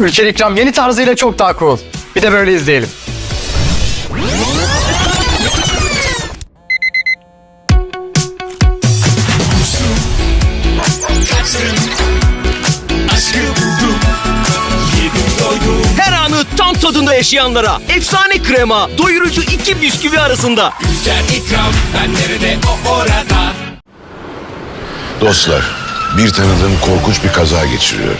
Ülker İkram yeni tarzıyla çok daha cool. Bir de böyle izleyelim. Her anı tam tadında yaşayanlara efsane krema doyurucu iki bisküvi arasında. Dostlar, bir tanıdığım korkunç bir kaza geçiriyor.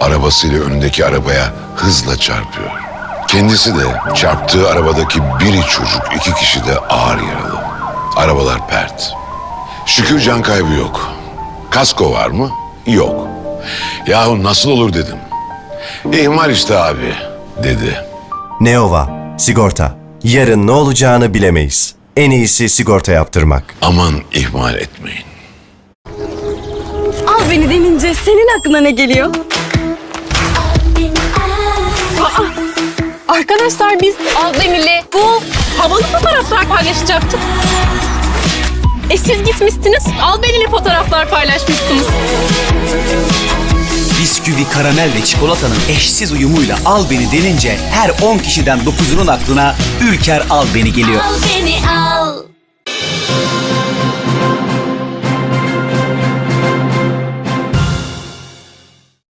Arabasıyla önündeki arabaya hızla çarpıyor. Kendisi de çarptığı arabadaki biri çocuk, iki kişi de ağır yaralı. Arabalar pert. Şükür can kaybı yok. Kasko var mı? Yok. Yahu nasıl olur dedim. İhmal işte abi, dedi. Neova, sigorta. Yarın ne olacağını bilemeyiz. En iyisi sigorta yaptırmak. Aman ihmal etmeyin. Al beni senin aklına ne geliyor? Arkadaşlar biz Albenili bu havalı fotoğraflar paylaşacaktık. E siz gitmiştiniz, Albenili fotoğraflar paylaşmışsınız. Bisküvi, karamel ve çikolatanın eşsiz uyumuyla al beni denince her 10 kişiden 9'unun aklına Ülker al beni geliyor. Al beni al